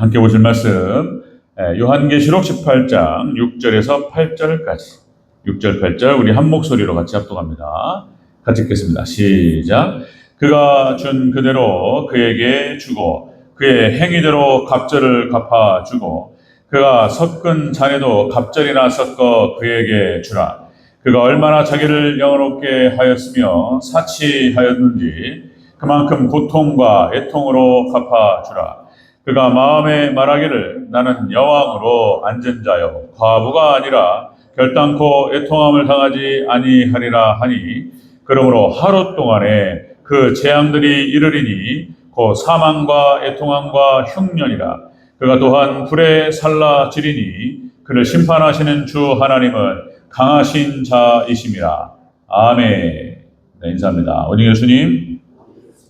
함께 보실 말씀 예, 요한계시록 18장 6절에서 8절까지 6절 8절 우리 한 목소리로 같이 합독합니다. 같이 읽겠습니다. 시작. 그가 준 그대로 그에게 주고 그의 행위대로 갑절을 갚아 주고 그가 섞은 잔에도 갑절이나 섞어 그에게 주라. 그가 얼마나 자기를 영원롭게 하였으며 사치하였는지 그만큼 고통과 애통으로 갚아 주라. 그가 마음에 말하기를 나는 여왕으로 앉은 자요. 과부가 아니라 결단코 애통함을 당하지 아니하리라 하니 그러므로 하루 동안에 그 재앙들이 이르리니 곧 사망과 애통함과 흉년이라. 그가 또한 불에 살라지리니 그를 심판하시는 주 하나님은 강하신 자이심이라. 아멘. 네, 인사합니다. 원희 예수님.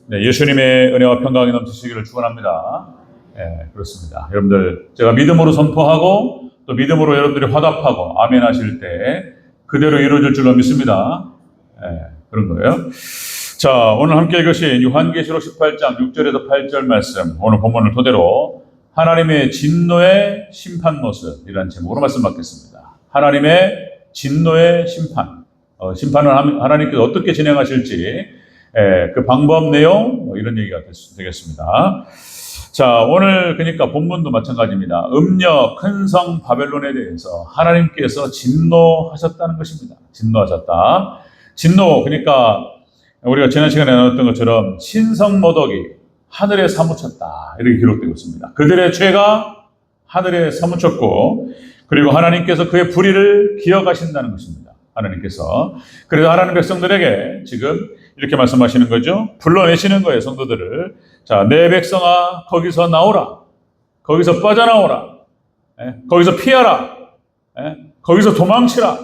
네, 예수님의 은혜와 평강이 넘치시기를 축원합니다. 예, 그렇습니다. 여러분들 제가 믿음으로 선포하고 또 믿음으로 여러분들이 화답하고 아멘 하실 때 그대로 이루어질 줄로 믿습니다. 예, 그런 거예요. 자, 오늘 함께 읽으신 요한계시록 18장 6절에서 8절 말씀 오늘 본문을 토대로 하나님의 진노의 심판 모습이라는 제목으로 말씀 받겠습니다. 하나님의 진노의 심판. 어, 심판을 함- 하나님께서 어떻게 진행하실지 예, 그 방법 내용 뭐 이런 얘기가 됐- 되겠습니다. 자, 오늘 그러니까 본문도 마찬가지입니다. 음녀 큰 성 바벨론에 대해서 하나님께서 진노하셨다는 것입니다. 진노하셨다. 진노 그러니까 우리가 지난 시간에 나눴던 것처럼 신성 모독이 하늘에 사무쳤다 이렇게 기록되고 있습니다. 그들의 죄가 하늘에 사무쳤고 그리고 하나님께서 그의 불의를 기억하신다는 것입니다. 하나님께서 그래서 하나님 백성들에게 지금 이렇게 말씀하시는 거죠. 불러내시는 거예요, 성도들을. 자, 내 백성아, 거기서 나오라. 거기서 빠져나오라. 예, 거기서 피하라. 예, 거기서 도망치라.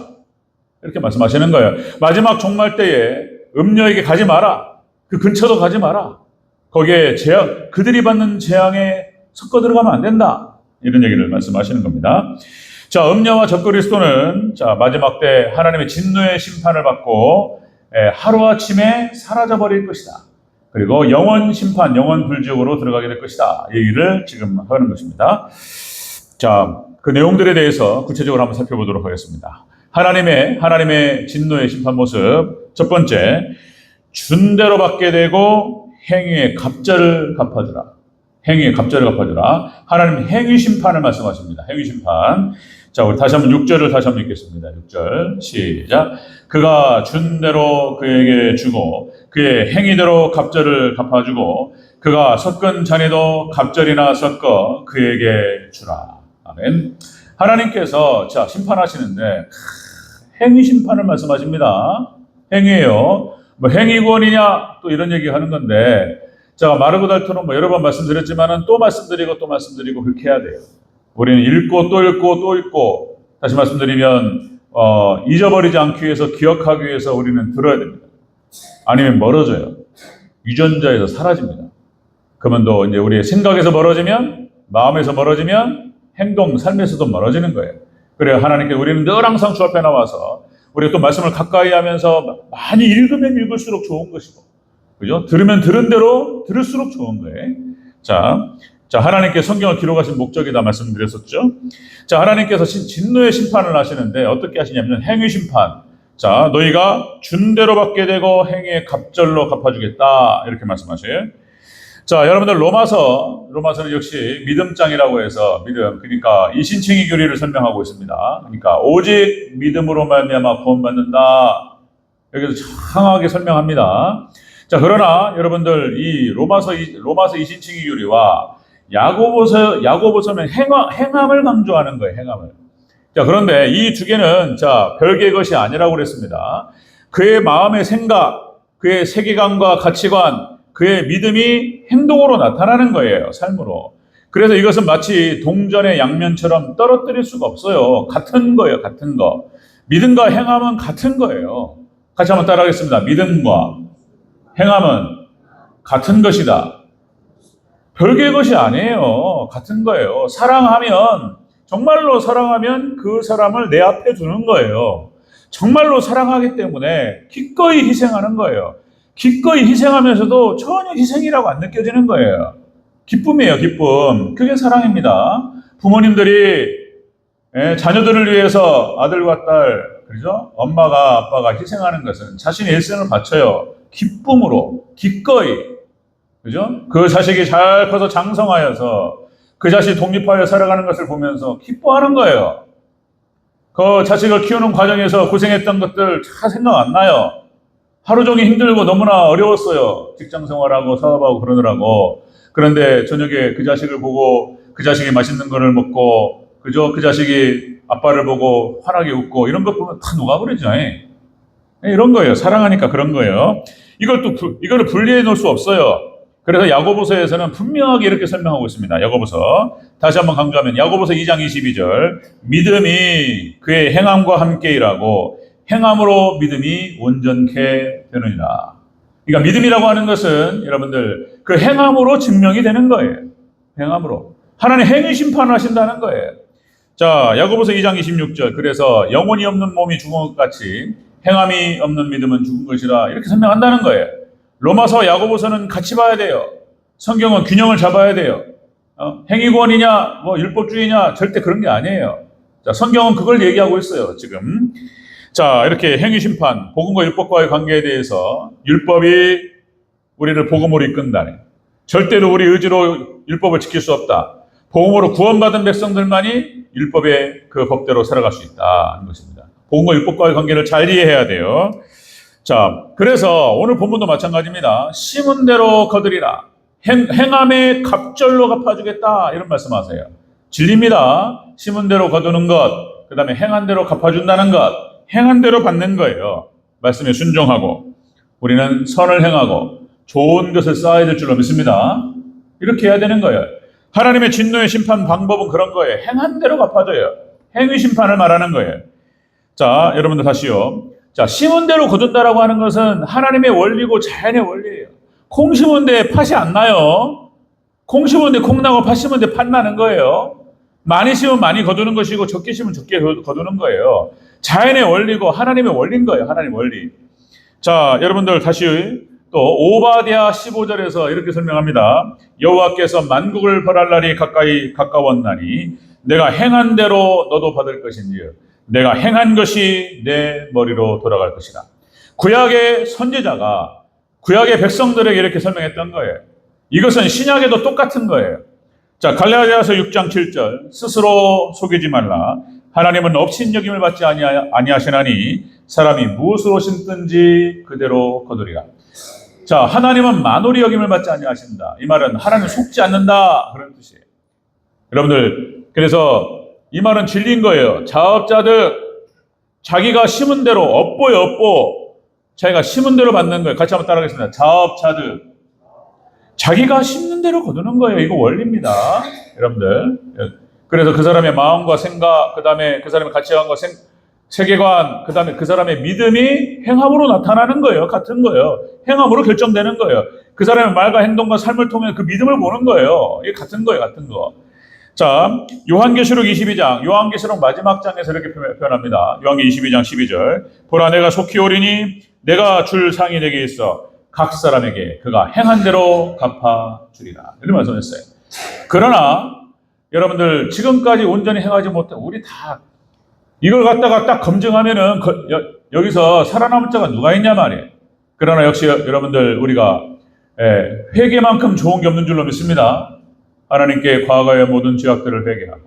이렇게 말씀하시는 거예요. 마지막 종말 때에 음녀에게 가지 마라. 그 근처도 가지 마라. 거기에 재앙, 그들이 받는 재앙에 섞어 들어가면 안 된다. 이런 얘기를 말씀하시는 겁니다. 자, 음녀와 적그리스도는 자, 마지막 때 하나님의 진노의 심판을 받고 예, 하루아침에 사라져 버릴 것이다. 그리고 영원 심판, 영원 불지옥으로 들어가게 될 것이다. 이 얘기를 지금 하는 것입니다. 자, 그 내용들에 대해서 구체적으로 한번 살펴보도록 하겠습니다. 하나님의 하나님의 진노의 심판 모습 첫 번째 준대로 받게 되고 행위의 갑절을 갚아주라. 행위의 갑절을 갚아주라. 하나님 행위 심판을 말씀하십니다. 행위 심판. 자, 우리 다시 한번 6절을 다시 한번 읽겠습니다. 6절 시작. 그가 준 대로 그에게 주고 그의 행위대로 갑절을 갚아주고 그가 섞은 잔에도 갑절이나 섞어 그에게 주라. 아멘. 하나님께서 자 심판하시는데 크, 행위 심판을 말씀하십니다. 행위예요. 뭐 행위권이냐 또 이런 얘기 하는 건데 제가 마르고 닳도록 뭐 여러 번 말씀드렸지만은 또 말씀드리고 또 말씀드리고 그렇게 해야 돼요. 우리는 읽고 또 읽고 또 읽고 다시 말씀드리면 어, 잊어버리지 않기 위해서 기억하기 위해서 우리는 들어야 됩니다. 아니면 멀어져요. 유전자에서 사라집니다. 그러면 또 이제 우리의 생각에서 멀어지면 마음에서 멀어지면 행동, 삶에서도 멀어지는 거예요. 그래요. 하나님께 우리는 늘 항상 주 앞에 나와서 우리가 또 말씀을 가까이 하면서 많이 읽으면 읽을수록 좋은 것이고, 그죠? 들으면 들은 대로 들을수록 좋은 거예요. 자, 자, 하나님께 성경을 기록하신 목적이 다 말씀드렸었죠. 자, 하나님께서 신- 진노의 심판을 하시는데 어떻게 하시냐면 행위 심판. 자, 너희가 준 대로 받게 되고 행위의 갑절로 갚아주겠다. 이렇게 말씀하셔요. 자, 여러분들 로마서, 로마서는 역시 믿음장이라고 해서 믿음, 그러니까 이신칭의 교리를 설명하고 있습니다. 그러니까 오직 믿음으로 말미암아 구원받는다. 여기서 장하게 설명합니다. 자, 그러나 여러분들 이 로마서 이- 로마서 이신칭의 교리와 야고보서 야고보서는 행함, 행함을 강조하는 거예요. 행함을. 자, 그런데 이 두 개는 자, 별개의 것이 아니라고 그랬습니다. 그의 마음의 생각, 그의 세계관과 가치관, 그의 믿음이 행동으로 나타나는 거예요. 삶으로. 그래서 이것은 마치 동전의 양면처럼 떨어뜨릴 수가 없어요. 같은 거예요. 같은 거. 믿음과 행함은 같은 거예요. 같이 한번 따라하겠습니다. 믿음과 행함은 같은 것이다. 별개의 것이 아니에요. 같은 거예요. 사랑하면, 정말로 사랑하면 그 사람을 내 앞에 두는 거예요. 정말로 사랑하기 때문에 기꺼이 희생하는 거예요. 기꺼이 희생하면서도 전혀 희생이라고 안 느껴지는 거예요. 기쁨이에요, 기쁨. 그게 사랑입니다. 부모님들이 예, 자녀들을 위해서 아들과 딸, 그죠? 엄마가, 아빠가 희생하는 것은 자신의 일생을 바쳐요. 기쁨으로, 기꺼이. 그죠? 그 자식이 잘 커서 장성하여서 그 자식이 독립하여 살아가는 것을 보면서 기뻐하는 거예요. 그 자식을 키우는 과정에서 고생했던 것들 다 생각 안 나요. 하루 종일 힘들고 너무나 어려웠어요. 직장 생활하고 사업하고 그러느라고. 그런데 저녁에 그 자식을 보고 그 자식이 맛있는 거를 먹고 그죠? 그 자식이 아빠를 보고 환하게 웃고 이런 것 보면 다 녹아버리죠. 예, 이런 거예요. 사랑하니까 그런 거예요. 이걸 또 부- 이거를 분리해 놓을 수 없어요. 그래서 야고보서에서는 분명하게 이렇게 설명하고 있습니다. 야고보서 다시 한번 강조하면 야고보서 2장 22절 믿음이 그의 행함과 함께 일하고 행함으로 믿음이 온전케 되느니라. 그러니까 믿음이라고 하는 것은 여러분들 그 행함으로 증명이 되는 거예요. 행함으로. 하나님 행위 심판을 하신다는 거예요. 자, 야고보서 2장 26절. 그래서 영혼이 없는 몸이 죽은 것 같이 행함이 없는 믿음은 죽은 것이라 이렇게 설명한다는 거예요. 로마서 야고보서는 같이 봐야 돼요. 성경은 균형을 잡아야 돼요. 어? 행위권이냐, 뭐 율법주의냐 절대 그런 게 아니에요. 자, 성경은 그걸 얘기하고 있어요. 지금. 자, 이렇게 행위 심판, 복음과 율법과의 관계에 대해서 율법이 우리를 복음으로 이끈다네. 절대로 우리 의지로 율법을 지킬 수 없다. 복음으로 구원받은 백성들만이 율법의 그 법대로 살아갈 수 있다는 것입니다. 복음과 율법과의 관계를 잘 이해해야 돼요. 자, 그래서 오늘 본문도 마찬가지입니다. 심은 대로 거두리라. 행, 행함의 갑절로 갚아주겠다. 이런 말씀하세요. 진리입니다. 심은 대로 거두는 것, 그 다음에 행한 대로 갚아준다는 것, 행한 대로 받는 거예요. 말씀에 순종하고, 우리는 선을 행하고, 좋은 것을 쌓아야 될 줄로 믿습니다. 이렇게 해야 되는 거예요. 하나님의 진노의 심판 방법은 그런 거예요. 행한 대로 갚아줘요. 행위 심판을 말하는 거예요. 자, 여러분들 다시요. 자, 심은 대로 거둔다라고 하는 것은 하나님의 원리고 자연의 원리예요. 콩 심은 데 팥이 안 나요. 콩 심은 데콩 나고 팥 심은 데팥 나는 거예요. 많이 심으면 많이 거두는 것이고 적게 심으면 적게 거- 거두는 거예요. 자연의 원리고 하나님의 원리인 거예요. 하나님의 원리. 자, 여러분들 다시 또 오바디아 15절에서 이렇게 설명합니다. 여호와께서 만국을 벌할 날이 가까이 가까웠나니 내가 행한 대로 너도 받을 것인지요. 내가 행한 것이 내 머리로 돌아갈 것이다. 구약의 선지자가 구약의 백성들에게 이렇게 설명했던 거예요. 이것은 신약에도 똑같은 거예요. 자, 갈라디아서 6장 7절. 스스로 속이지 말라. 하나님은 업신여김을 받지 아니하- 아니하시나니 사람이 무엇으로 심든지 그대로 거두리라. 자, 하나님은 만오리 여김을 받지 아니하신다. 이 말은 하나님 속지 않는다. 그런 뜻이에요. 여러분들, 그래서 이 말은 진리인 거예요. 자업자들, 자기가 심은 대로, 업보요, 업보. 자기가 심은 대로 받는 거예요. 같이 한번 따라하겠습니다. 자업자들. 자기가 심는 대로 거두는 거예요. 이거 원리입니다. 여러분들. 그래서 그 사람의 마음과 생각, 그 다음에 그 사람의 가치관과 생, 세계관, 그 다음에 그 사람의 믿음이 행함으로 나타나는 거예요. 같은 거예요. 행함으로 결정되는 거예요. 그 사람의 말과 행동과 삶을 통해 그 믿음을 보는 거예요. 이게 같은 거예요. 같은 거. 자, 요한계시록 22장, 요한계시록 마지막 장에서 이렇게 표현- 표현합니다. 요한계 22장 12절. 보라, 내가 속히 오리니 내가 줄 상이 내게 있어. 각 사람에게 그가 행한 대로 갚아 주리라. 이런 말씀했어요. 그러나 여러분들 지금까지 온전히 행하지 못한 우리 다 이걸 갖다가 딱 검증하면은 거- 여, 기서 살아남을 자가 누가 있냐 말이에요. 그러나 역시 여- 여러분들 우리가 예, 회개만큼 좋은 게 없는 줄로 믿습니다. 하나님께 과거의 모든 죄악들을 회개하고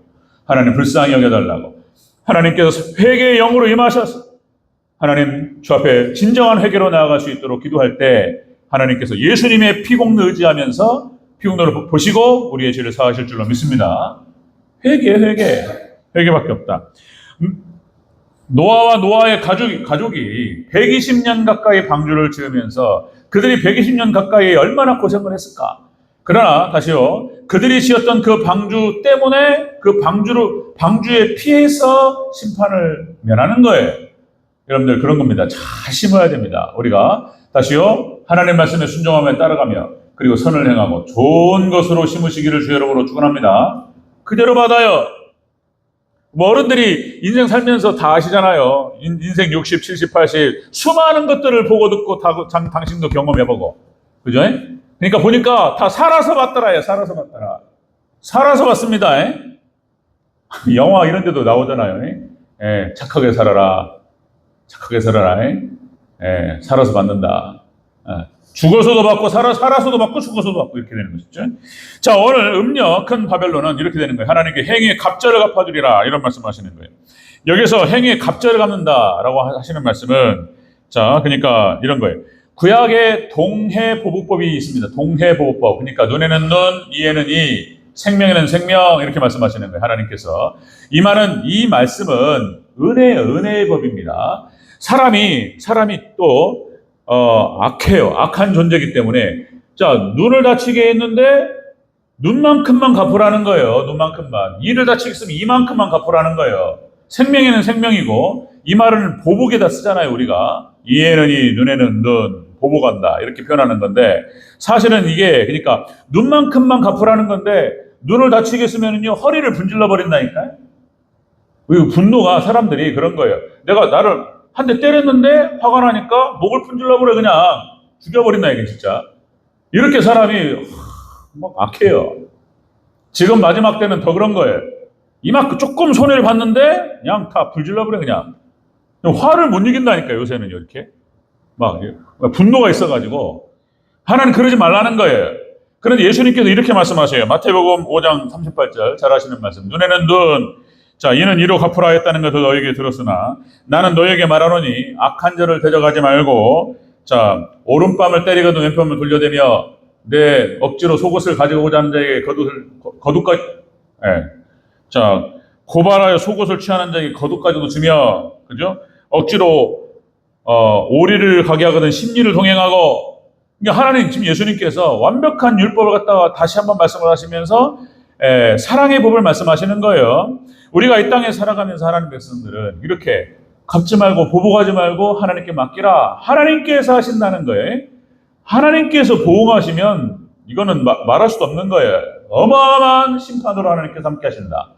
하나님 불쌍히 여겨달라고 하나님께서 회개의 영으로 임하셔서 하나님 주 앞에 진정한 회개로 나아갈 수 있도록 기도할 때 하나님께서 예수님의 피공를 의지하면서 피공로를 보시고 우리의 죄를 사하실 줄로 믿습니다. 회개, 회개, 회개밖에 없다. 음, 노아와 노아의 가족이, 가족이 120년 가까이 방주를 지으면서 그들이 120년 가까이 얼마나 고생을 했을까? 그러나 다시요, 그들이 지었던 그 방주 때문에 그 방주로 방주에 피해서 심판을 면하는 거예요. 여러분들 그런 겁니다. 잘 심어야 됩니다. 우리가 다시요, 하나님 말씀에 순종하며 따라가며 그리고 선을 행하고 좋은 것으로 심으시기를 주 여러분으로 축원합니다. 그대로 받아요. 뭐 어른들이 인생 살면서 다 아시잖아요. 인, 인생 60, 70, 80 수많은 것들을 보고 듣고 다, 장, 당신도 경험해보고 그죠? 그러니까 보니까 다 살아서 받더라요. 살아서 받더라. 살아서 받습니다. 에? 영화 이런 데도 나오잖아요. 에? 예, 착하게 살아라. 착하게 살아라. 에? 예, 살아서 받는다. 예, 죽어서도 받고 살아 살아서도 받고 죽어서도 받고 이렇게 되는 것이죠. 자 오늘 음녀 큰 바벨론은 이렇게 되는 거예요. 하나님께 행위의 갑절을 갚아주리라 이런 말씀하시는 거예요. 여기서 행위의 갑절을 갚는다라고 하시는 말씀은 자 그러니까 이런 거예요. 구약에 동해보복법이 있습니다. 동해보복법. 그러니까 눈에는 눈, 이에는 이, 생명에는 생명 이렇게 말씀하시는 거예요. 하나님께서 이 말은 이 말씀은 은혜 은혜의 법입니다. 사람이 사람이 또 어, 악해요. 악한 존재이기 때문에 자 눈을 다치게 했는데 눈만큼만 갚으라는 거예요. 눈만큼만 이를 다치게 했으면 이만큼만 갚으라는 거예요. 생명에는 생명이고 이 말은 보복에다 쓰잖아요. 우리가 이에는 이 눈에는 눈 보복한다 이렇게 표현하는 건데 사실은 이게 그러니까 눈만큼만 갚으라는 건데 눈을 다치게 했으면요 허리를 분질러 버린다니까요. 분노가 사람들이 그런 거예요. 내가 나를 한 대 때렸는데 화가 나니까 목을 분질러 버려 그냥 죽여버린다 이게 진짜. 이렇게 사람이 막 악해요. 지금 마지막 때는 더 그런 거예요. 이만큼 조금 손해를 봤는데 그냥 다 불질러 버려 그냥. 화를 못 이긴다니까 요새는 이렇게. 막 분노가 있어가지고 하나님 그러지 말라는 거예요. 그런데 예수님께서 이렇게 말씀하세요. 마태복음 5장 38절 잘 아시는 말씀. 눈에는 눈, 자 이는 이로 갚으라 했다는 것을 너에게 들었으나 나는 너에게 말하노니 악한 자를 대적하지 말고 자 오른밤을 때리거든 왼밤을 돌려대며 내 억지로 속옷을 가지고 오자 하는 자에게 겉옷을 겉옷까지 예. 자 고발하여 속옷을 취하는 자에게 겉옷까지도 주며 그죠? 억지로 어, 오리를 가게 하거든 심리를 동행하고 그러니까 하나님 지금 예수님께서 완벽한 율법을 갖다가 다시 한번 말씀을 하시면서 에, 사랑의 법을 말씀하시는 거예요. 우리가 이 땅에 살아가면서 하나님 백성들은 이렇게 갚지 말고 보복하지 말고 하나님께 맡기라. 하나님께서 하신다는 거예요. 하나님께서 보응하시면 이거는 마- 말할 수도 없는 거예요. 어마어마한 심판으로 하나님께서 함께 하신다.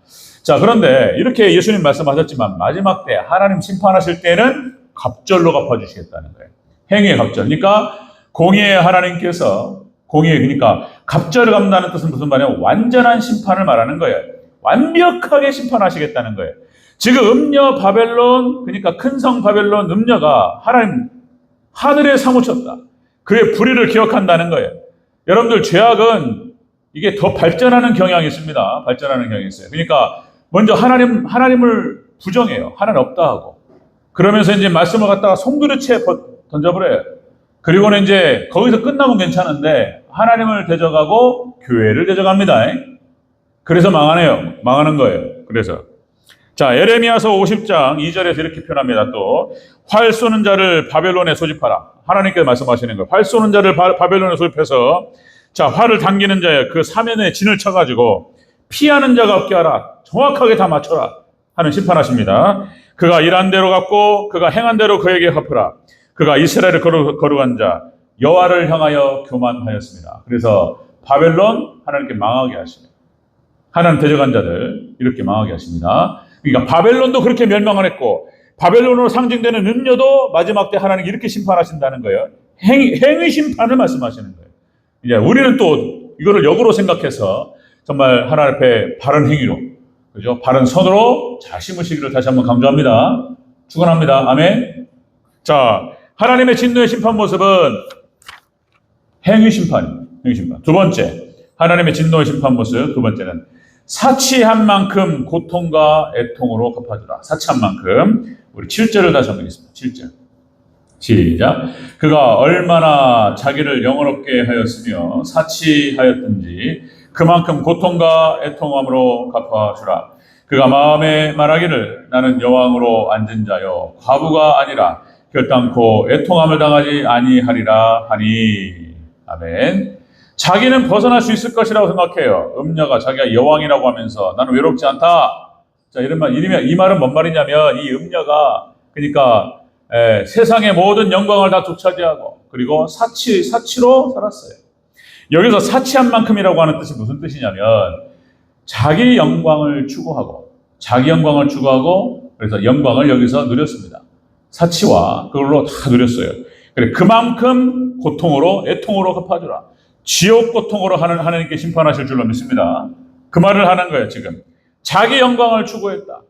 자, 그런데 이렇게 예수님 말씀하셨지만 마지막 때 하나님 심판하실 때는 갑절로 갚아주시겠다는 거예요. 행위의 갑절. 그러니까 공의의 하나님께서 공의의 그러니까 갑절을 갚는다는 뜻은 무슨 말이냐? 완전한 심판을 말하는 거예요. 완벽하게 심판하시겠다는 거예요. 지금 음녀 바벨론 그러니까 큰 성 바벨론 음녀가 하나님 하늘에 사무쳤다. 그의 불의를 기억한다는 거예요. 여러분들 죄악은 이게 더 발전하는 경향이 있습니다. 발전하는 경향이 있어요. 그러니까 먼저 하나님 하나님을 부정해요. 하나님 없다 하고 그러면서 이제 말씀을 갖다가 송두리째 버- 던져버려요. 그리고는 이제 거기서 끝나면 괜찮은데 하나님을 대적하고 교회를 대적합니다. 그래서 망하네요. 망하는 거예요. 그래서 자 에레미야서 50장 2절에서 이렇게 표현합니다. 또 활 쏘는 자를 바벨론에 소집하라. 하나님께서 말씀하시는 거예요. 활 쏘는 자를 바, 바벨론에 소집해서 자 활을 당기는 자의 그 사면에 진을 쳐가지고 피하는 자가 없게 하라. 정확하게 다 맞춰라. 하는 심판하십니다. 그가 일한 대로 갚고 그가 행한 대로 그에게 갚으라. 그가 이스라엘을 거룩, 거룩한 자 여호와를 향하여 교만하였습니다. 그래서 바벨론 하나님께 망하게 하시네. 하나님 대적한 자들 이렇게 망하게 하십니다. 그러니까 바벨론도 그렇게 멸망을 했고 바벨론으로 상징되는 음녀도 마지막 때 하나님 이렇게 심판하신다는 거예요. 행, 행위 심판을 말씀하시는 거예요. 이제 우리는 또 이거를 역으로 생각해서 정말 하나님 앞에 바른 행위로 그죠? 바른 선으로 잘 심으시기를 다시 한번 강조합니다. 축원합니다. 아멘. 자, 하나님의 진노의 심판 모습은 행위 심판입니다. 행위 심판. 두 번째, 하나님의 진노의 심판 모습 두 번째는 사치한 만큼 고통과 애통으로 갚아주라. 사치한 만큼 우리 7절을 다시 한번 읽겠습니다. 7절. 시작. 그가 얼마나 자기를 영원롭게 하였으며 사치하였든지 그만큼 고통과 애통함으로 갚아주라. 그가 마음에 말하기를 나는 여왕으로 앉은 자요 과부가 아니라 결단코 애통함을 당하지 아니하리라 하니 아멘. 자기는 벗어날 수 있을 것이라고 생각해요. 음녀가 자기가 여왕이라고 하면서 나는 외롭지 않다. 자 이런 말 이 말은 뭔 말이냐면 이 음녀가 그러니까 에, 세상의 모든 영광을 다 독차지하고 그리고 사치 사치로 살았어요. 여기서 사치한 만큼이라고 하는 뜻이 무슨 뜻이냐면 자기 영광을 추구하고 자기 영광을 추구하고 그래서 영광을 여기서 누렸습니다. 사치와 그걸로 다 누렸어요. 그래 그만큼 고통으로 애통으로 갚아주라. 지옥 고통으로 하는 하나님께 심판하실 줄로 믿습니다. 그 말을 하는 거예요, 지금. 자기 영광을 추구했다.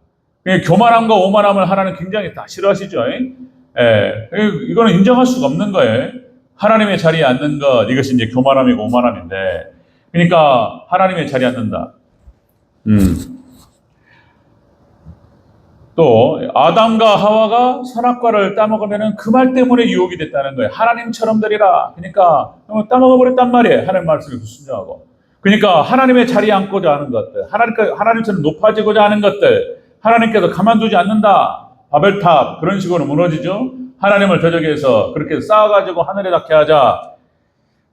교만함과 오만함을 하나님 굉장히 다 싫어하시죠. 예, 이거는 인정할 수가 없는 거예요. 하나님의 자리에 앉는 것, 이것이 이제 교만함이고 오만함인데, 그러니까 하나님의 자리에 앉는다. 음. 또 아담과 하와가 선악과를 따먹으면 그 말 때문에 유혹이 됐다는 거예요. 하나님처럼 되리라. 그러니까 따먹어 버렸단 말이에요. 하나님 말씀에 순종하고. 그러니까 하나님의 자리에 앉고자 하는 것들, 하나님 하나님처럼 높아지고자 하는 것들, 하나님께서 가만두지 않는다. 바벨탑 그런 식으로 무너지죠. 하나님을 대적해서 그렇게 쌓아가지고 하늘에 닿게 하자.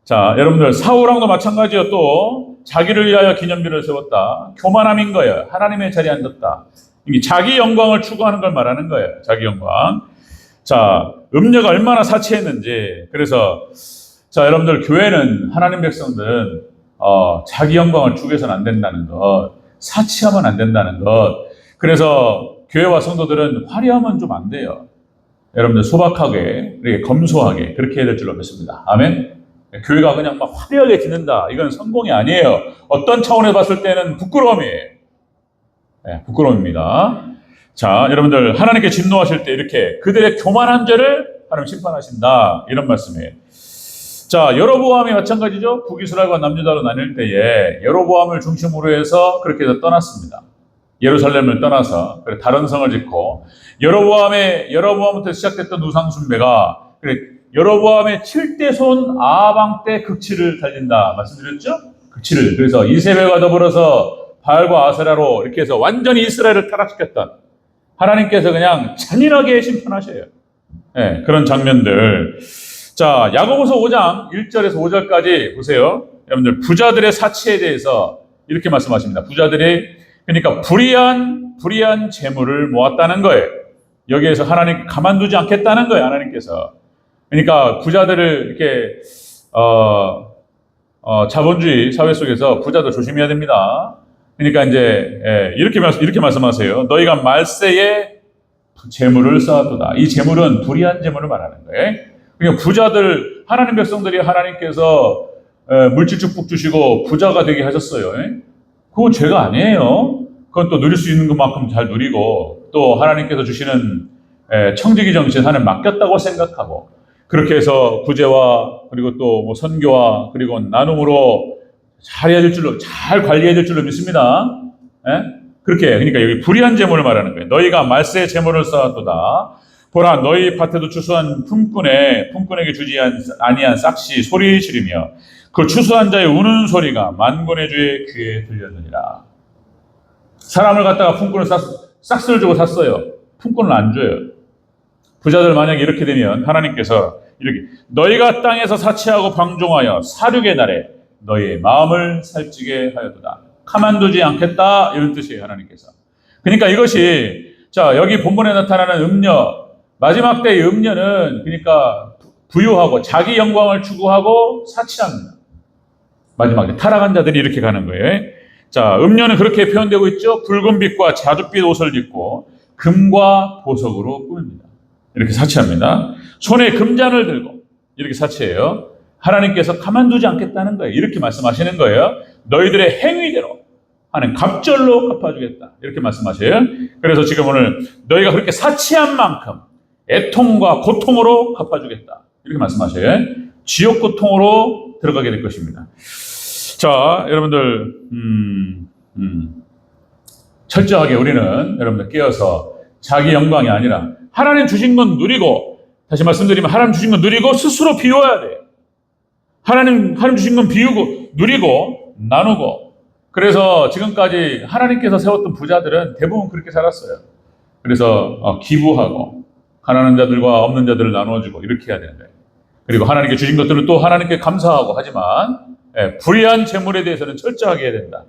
자, 여러분들 사울왕도 마찬가지요. 또 자기를 위하여 기념비를 세웠다. 교만함인 거예요. 하나님의 자리에 앉았다. 이게 자기 영광을 추구하는 걸 말하는 거예요. 자기 영광. 자, 음녀가 얼마나 사치했는지. 그래서 자, 여러분들 교회는 하나님 백성들은 어, 자기 영광을 추구해서는 안 된다는 것, 사치하면 안 된다는 것. 그래서 교회와 성도들은 화려하면 좀 안 돼요. 여러분들 소박하게, 이렇게 검소하게 그렇게 해야 될 줄로 믿습니다. 아멘. 교회가 그냥 막 화려하게 짓는다. 이건 성공이 아니에요. 어떤 차원에서 봤을 때는 부끄러움이에요. 네, 부끄러움입니다. 자, 여러분들 하나님께 진노하실 때 이렇게 그들의 교만한 죄를 하나님 심판하신다. 이런 말씀이에요. 자, 여로보암이 마찬가지죠. 북이스라엘과 남유다로 나뉠 때에 여로보암을 중심으로 해서 그렇게 해서 떠났습니다. 예루살렘을 떠나서 다른 성을 짓고 여로보암의 여로보암부터 시작됐던 우상 숭배가 여로보암의 7대 손 아방 때 극치를 달린다 말씀드렸죠? 극치를 그래서 이세벨과 더불어서 바알과 아세라로 이렇게 해서 완전히 이스라엘을 타락시켰던 하나님께서 그냥 잔인하게 심판하셔요. 네, 그런 장면들. 자, 야고보서 5장 1절에서 5절까지 보세요. 여러분들 부자들의 사치에 대해서 이렇게 말씀하십니다. 부자들이 그러니까 불의한 불의한 재물을 모았다는 거예요. 여기에서 하나님 가만두지 않겠다는 거예요. 하나님께서. 그러니까 부자들을 이렇게 어, 어, 자본주의 사회 속에서 부자도 조심해야 됩니다. 그러니까 이제 예, 이렇게 이렇게 말씀하세요. 너희가 말세에 재물을 쌓았도다. 이 재물은 불의한 재물을 말하는 거예요. 그러니까 부자들 하나님 백성들이 하나님께서 예, 물질 축복 주시고 부자가 되게 하셨어요. 예? 그건 죄가 아니에요. 그건 또 누릴 수 있는 것만큼 잘 누리고 또 하나님께서 주시는 예, 청지기 정신 하나님 맡겼다고 생각하고 그렇게 해서 구제와 그리고 또 뭐 선교와 그리고 나눔으로 잘 해야 될 줄로 잘 관리해야 될 줄로 믿습니다. 예? 그렇게 그러니까 여기 불의한 재물을 말하는 거예요. 너희가 말세 재물을 쌓았도다. 보라 너희 밭에도 추수한 품꾼에 품꾼에게 주지 아니한 싹시 소리 지르며 그 추수한 자의 우는 소리가 만군의 주의 귀에 들렸느니라. 사람을 갖다가 품꾼을 싹, 싹스를 주고 샀어요. 품꾼을 안 줘요. 부자들 만약에 이렇게 되면 하나님께서 이렇게 너희가 땅에서 사치하고 방종하여 사륙의 날에 너희의 마음을 살찌게 하였도다. 가만두지 않겠다 이런 뜻이에요 하나님께서. 그러니까 이것이 자 여기 본문에 나타나는 음녀 마지막 때의 음녀는 그러니까 부유하고 자기 영광을 추구하고 사치합니다. 마지막에 타락한 자들이 이렇게 가는 거예요. 자, 음료는 그렇게 표현되고 있죠. 붉은 빛과 자줏빛 옷을 입고 금과 보석으로 꾸밉니다. 이렇게 사치합니다. 손에 금잔을 들고 이렇게 사치해요. 하나님께서 가만두지 않겠다는 거예요. 이렇게 말씀하시는 거예요. 너희들의 행위대로 하는 갑절로 갚아주겠다. 이렇게 말씀하셔요. 그래서 지금 오늘 너희가 그렇게 사치한 만큼 애통과 고통으로 갚아주겠다. 이렇게 말씀하셔요. 지옥 고통으로 들어가게 될 것입니다. 자, 여러분들, 음, 음, 철저하게 우리는 여러분들 깨어서 자기 영광이 아니라 하나님 주신 건 누리고, 다시 말씀드리면 하나님 주신 건 누리고 스스로 비워야 돼요. 하나님, 하나님 주신 건 비우고, 누리고, 나누고. 그래서 지금까지 하나님께서 세웠던 부자들은 대부분 그렇게 살았어요. 그래서 어, 기부하고, 가난한 자들과 없는 자들을 나누어주고, 이렇게 해야 되는 거예요. 그리고 하나님께 주신 것들을 또 하나님께 감사하고 하지만, 예, 불의한 재물에 대해서는 철저하게 해야 된다.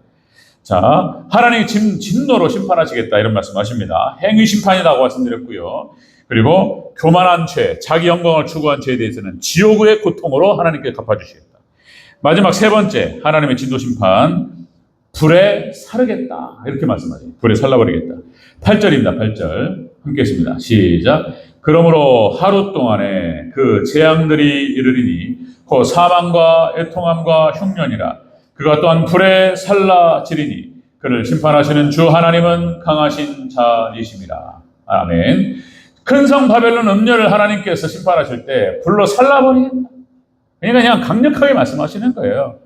자, 하나님이 진, 진노로 심판하시겠다 이런 말씀하십니다. 행위 심판이라고 말씀드렸고요. 그리고 교만한 죄, 자기 영광을 추구한 죄에 대해서는 지옥의 고통으로 하나님께 갚아주시겠다. 마지막 세 번째, 하나님의 진노 심판, 불에 사르겠다. 이렇게 말씀하세요. 불에 살라버리겠다. 8절입니다. 8절. 함께 했습니다. 시작. 그러므로 하루 동안에 그 재앙들이 이르리니 곧 사망과 애통함과 흉년이라 그가 또한 불에 살라지리니 그를 심판하시는 주 하나님은 강하신 자이심이라. 아멘. 큰 성 바벨론 음녀를 하나님께서 심판하실 때 불로 살라버리겠다. 그러니까 그냥 강력하게 말씀하시는 거예요.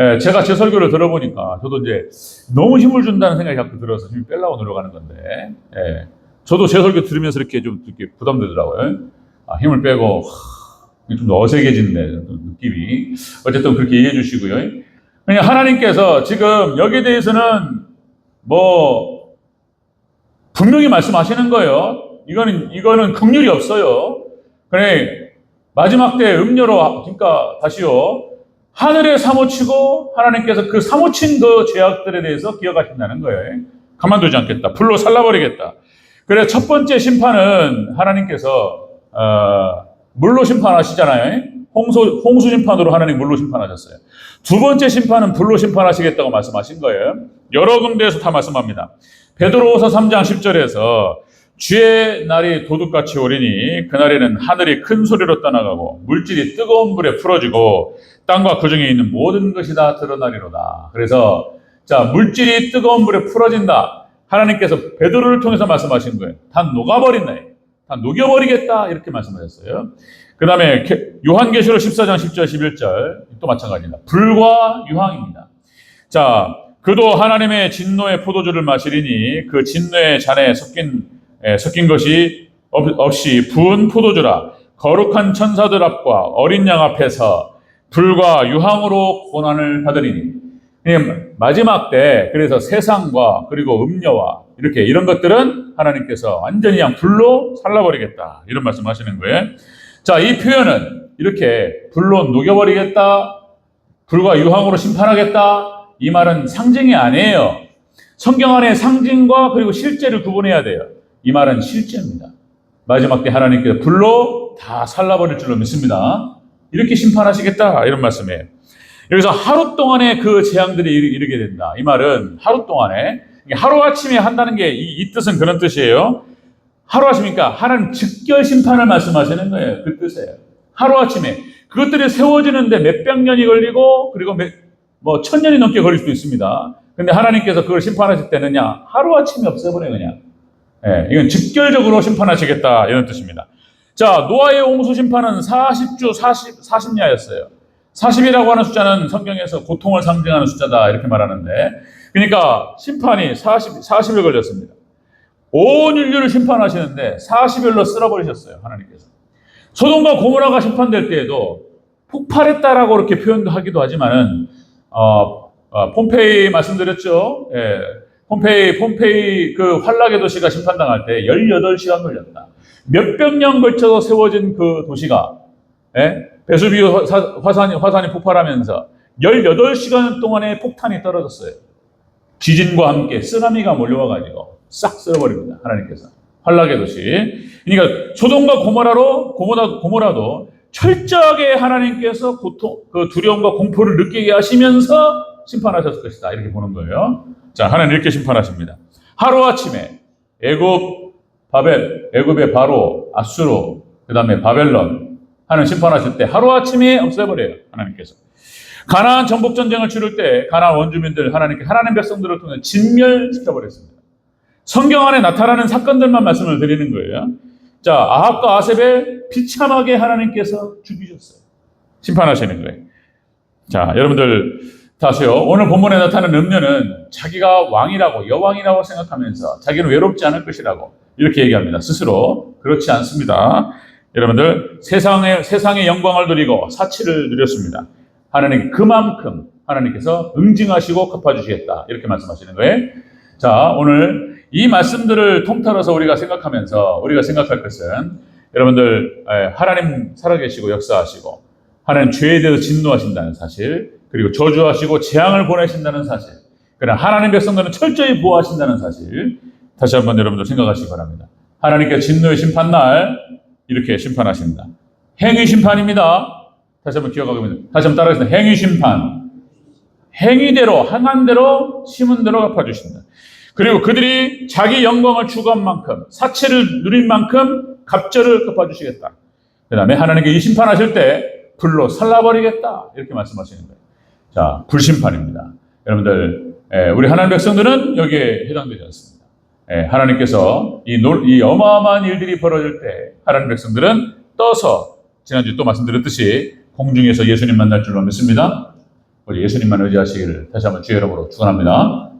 예, 제가 제 설교를 들어보니까 저도 이제 너무 힘을 준다는 생각이 자꾸 들어서 힘을 빼려고 노력하는 건데, 예, 저도 제 설교 들으면서 이렇게 좀 이렇게 부담되더라고요. 아, 힘을 빼고 하, 좀 어색해지는 느낌이. 어쨌든 그렇게 이해해 주시고요. 그냥 하나님께서 지금 여기에 대해서는 뭐 분명히 말씀하시는 거예요. 이거는 이거는 긍휼이 없어요. 그래 마지막 때 음료로 그러니까 다시요. 하늘에 사모치고 하나님께서 그 사모친 그 죄악들에 대해서 기억하신다는 거예요. 가만두지 않겠다. 불로 살라버리겠다. 그래 첫 번째 심판은 하나님께서 어, 물로 심판하시잖아요. 홍수 홍수 심판으로 하나님 물로 심판하셨어요. 두 번째 심판은 불로 심판하시겠다고 말씀하신 거예요. 여러 군데에서 다 말씀합니다. 베드로후서 3장 10절에서 주의 날이 도둑같이 오리니 그날에는 하늘이 큰 소리로 떠나가고 물질이 뜨거운 불에 풀어지고 땅과 그 중에 있는 모든 것이 다 드러나리로다. 그래서 자 물질이 뜨거운 불에 풀어진다. 하나님께서 베드로를 통해서 말씀하신 거예요. 다 녹아버린다. 다 녹여버리겠다 이렇게 말씀하셨어요. 그 다음에 요한계시록 14장 10절 11절 또 마찬가지입니다. 불과 유황입니다. 자 그도 하나님의 진노의 포도주를 마시리니 그 진노의 잔에 섞인 에, 섞인 것이 없, 없이 부은 포도주라 거룩한 천사들 앞과 어린 양 앞에서 불과 유황으로 고난을 받으리니 마지막 때 그래서 세상과 그리고 음녀와 이렇게 이런 것들은 하나님께서 완전히 그냥 불로 살라버리겠다 이런 말씀하시는 거예요. 자, 이 표현은 이렇게 불로 녹여버리겠다, 불과 유황으로 심판하겠다 이 말은 상징이 아니에요. 성경 안에 상징과 그리고 실제를 구분해야 돼요. 이 말은 실제입니다. 마지막 때 하나님께서 불로 다 살라버릴 줄로 믿습니다. 이렇게 심판하시겠다 이런 말씀이에요. 여기서 하루 동안에 그 재앙들이 이르게 된다. 이 말은 하루 동안에 하루 아침에 한다는 게 이 뜻은 그런 뜻이에요. 하루 아침이니까 하나님 직결 심판을 말씀하시는 거예요. 그 뜻이에요. 하루 아침에 그것들이 세워지는데 몇백 년이 걸리고 그리고 몇, 뭐 천년이 넘게 걸릴 수도 있습니다. 근데 하나님께서 그걸 심판하실 때는요 하루 아침에 없애버려 그냥. 예, 이건 직결적으로 심판하시겠다 이런 뜻입니다. 자 노아의 홍수 심판은 40주 40 40야였어요. 40이라고 하는 숫자는 성경에서 고통을 상징하는 숫자다 이렇게 말하는데 그러니까 심판이 40 40일 걸렸습니다. 온 인류를 심판하시는데 40일로 쓸어버리셨어요 하나님께서. 소돔과 고모라가 심판될 때에도 폭발했다라고 이렇게 표현도 하기도 하지만은 어, 어, 폼페이 말씀드렸죠. 예, 폼페이 폼페이 그 환락의 도시가 심판당할 때 18시간 걸렸다. 몇백 년 걸쳐서 세워진 그 도시가 예? 베수비오 화산이 화산이 폭발하면서 18시간 동안의 폭탄이 떨어졌어요. 지진과 함께 쓰나미가 몰려와 가지고 싹 쓸어버립니다. 하나님께서. 환락의 도시. 그러니까 소돔과 고모라로 고모라 고모라도 철저하게 하나님께서 고통, 그 두려움과 공포를 느끼게 하시면서 심판하셨을 것이다. 이렇게 보는 거예요. 자, 하나님 이렇게 심판하십니다. 하루 아침에 애굽, 바벨, 애굽의 바로, 아수로, 그 다음에 바벨론 하는 심판하실 때 하루 아침에 없애버려요. 하나님께서. 가나안 전복 전쟁을 치를 때 가나안 원주민들 하나님께 하나님 백성들을 통해 진멸시켜 버렸습니다. 성경 안에 나타나는 사건들만 말씀을 드리는 거예요. 자, 아합과 아셉을 비참하게 하나님께서 죽이셨어요. 심판하시는 거예요. 자, 여러분들 다시요. 오늘 본문에 나타나는 음녀는 자기가 왕이라고 여왕이라고 생각하면서 자기는 외롭지 않을 것이라고 이렇게 얘기합니다. 스스로 그렇지 않습니다. 여러분들 세상의 세상의 영광을 누리고 사치를 누렸습니다. 하나님 그만큼 하나님께서 응징하시고 갚아주시겠다 이렇게 말씀하시는 거예요. 자 오늘 이 말씀들을 통틀어서 우리가 생각하면서 우리가 생각할 것은 여러분들 하나님 살아계시고 역사하시고 하나님 죄에 대해서 진노하신다는 사실 그리고 저주하시고 재앙을 보내신다는 사실 그러나 하나님 백성들은 철저히 보호하신다는 사실 다시 한번 여러분들 생각하시기 바랍니다. 하나님께 진노의 심판날 이렇게 심판하신다. 행위 심판입니다. 다시 한번 기억하고 있습니다. 다시 한번 따라하겠습니다. 행위 심판. 행위대로 행한 대로 심은 대로 갚아 주신다. 그리고 그들이 자기 영광을 추구한 만큼 사체를 누린 만큼 갑절을 갚아 주시겠다. 그 다음에 하나님께 이 심판하실 때 불로 살라버리겠다. 이렇게 말씀하시는 거예요. 자, 불심판입니다. 여러분들, 에, 우리 하나님 백성들은 여기에 해당되지 않습니다. 에, 하나님께서 이, 놀, 이 어마어마한 일들이 벌어질 때 하나님 백성들은 떠서 지난주 또 말씀드렸듯이 공중에서 예수님 만날 줄로 믿습니다. 우리 예수님만 의지하시기를 다시 한번 주의 이름으로 축원합니다.